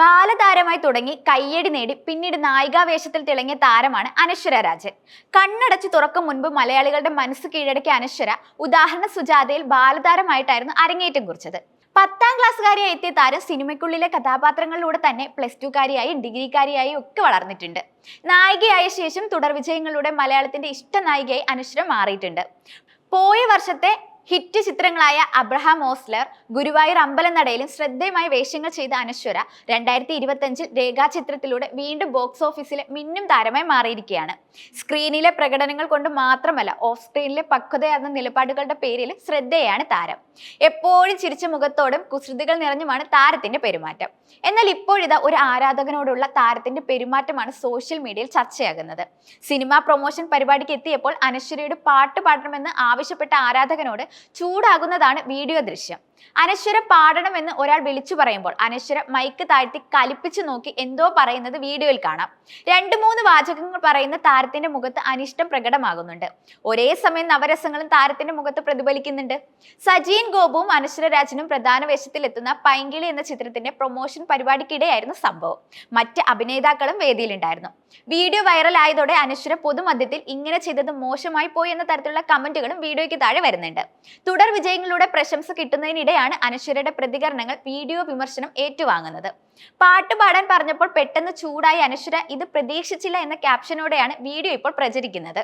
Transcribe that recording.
ബാലതാരമായി തുടങ്ങി കയ്യടി നേടി പിന്നീട് നായികാവേഷത്തിൽ തിളങ്ങിയ താരമാണ് അനശ്വര രാജൻ. കണ്ണടച്ച് തുറക്കും മുൻപ് മലയാളികളുടെ മനസ്സ് കീഴടക്കിയ അനശ്വര ഉദാഹരണ സുജാതയിൽ ബാലതാരമായിട്ടായിരുന്നു അരങ്ങേറ്റം കുറിച്ചത്. പത്താം ക്ലാസ്സുകാരിയായി എത്തിയ താരം സിനിമയ്ക്കുള്ളിലെ കഥാപാത്രങ്ങളിലൂടെ തന്നെ പ്ലസ് ടുക്കാരിയായി ഡിഗ്രിക്കാരിയായി ഒക്കെ വളർന്നിട്ടുണ്ട്. നായികയായ ശേഷം തുടർ വിജയങ്ങളിലൂടെ മലയാളത്തിന്റെ ഇഷ്ട നായികയായി അനശ്വര മാറിയിട്ടുണ്ട്. പോയ വർഷത്തെ ഹിറ്റ് ചിത്രങ്ങളായ അബ്രഹാം ഓസ്ലർ ഗുരുവായൂർ അമ്പലനടയിലും ശ്രദ്ധേയമായ വേഷങ്ങൾ ചെയ്ത അനശ്വര രണ്ടായിരത്തി ഇരുപത്തഞ്ചിൽ രേഖാചിത്രത്തിലൂടെ വീണ്ടും ബോക്സ് ഓഫീസിലെ മിന്നും താരമായി മാറിയിരിക്കുകയാണ്. സ്ക്രീനിലെ പ്രകടനങ്ങൾ കൊണ്ട് മാത്രമല്ല ഓഫ് സ്ക്രീനിലെ പക്വതയാർന്ന നിലപാടുകളുടെ പേരിൽ ശ്രദ്ധേയാണ് താരം. എപ്പോഴും ചിരിച്ച മുഖത്തോടും കുസൃതികൾ നിറഞ്ഞുമാണ് താരത്തിന്റെ പെരുമാറ്റം. എന്നാൽ ഇപ്പോഴിതാ ഒരു ആരാധകനോടുള്ള താരത്തിന്റെ പെരുമാറ്റമാണ് സോഷ്യൽ മീഡിയയിൽ ചർച്ചയാകുന്നത്. സിനിമാ പ്രൊമോഷൻ പരിപാടിക്ക് എത്തിയപ്പോൾ അനശ്വരയുടെ പാട്ട് പാടണമെന്ന് ആവശ്യപ്പെട്ട ആരാധകനോട് ചൂടാകുന്നതാണ് വീഡിയോ ദൃശ്യം. അനശ്വര പാടണമെന്ന് ഒരാൾ വിളിച്ചു പറയുമ്പോൾ അനശ്വര മൈക്ക് താഴ്ത്തി കലിപ്പിച്ചു നോക്കി എന്തോ പറയുന്നത് വീഡിയോയിൽ കാണാം. രണ്ട് മൂന്ന് വാചകങ്ങൾ പറയുന്ന താരത്തിന്റെ മുഖത്ത് അനിഷ്ടം പ്രകടമാകുന്നുണ്ട്. ഒരേ സമയം നവരസങ്ങളും താരത്തിന്റെ മുഖത്ത് പ്രതിഫലിക്കുന്നുണ്ട്. സജീൻ ഗോപുവും അനശ്വര രാജനും പ്രധാന വേഷത്തിൽ എത്തുന്ന പൈങ്കിളി എന്ന ചിത്രത്തിന്റെ പ്രൊമോഷൻ പരിപാടിക്കിടെയായിരുന്നു സംഭവം. മറ്റ് അഭിനേതാക്കളും വേദിയിലുണ്ടായിരുന്നു. വീഡിയോ വൈറലായതോടെ അനശ്വര പൊതുമധ്യത്തിൽ ഇങ്ങനെ ചെയ്തത് മോശമായി പോയി എന്ന തരത്തിലുള്ള കമന്റുകളും വീഡിയോയ്ക്ക് താഴെ വരുന്നുണ്ട്. തുടർ വിജയങ്ങളുടെ പ്രശംസ കിട്ടുന്നതിനിടെയാണ് അനശ്വരയുടെ പ്രതികരണങ്ങൾ വീഡിയോ വിമർശനം ഏറ്റുവാങ്ങുന്നത്. പാട്ട് പാടാൻ പറഞ്ഞപ്പോൾ പെട്ടെന്ന് ചൂടായി അനശ്വര ഇത് പ്രതീക്ഷിച്ചില്ല എന്ന ക്യാപ്ഷനോടെയാണ് വീഡിയോ ഇപ്പോൾ പ്രചരിക്കുന്നത്.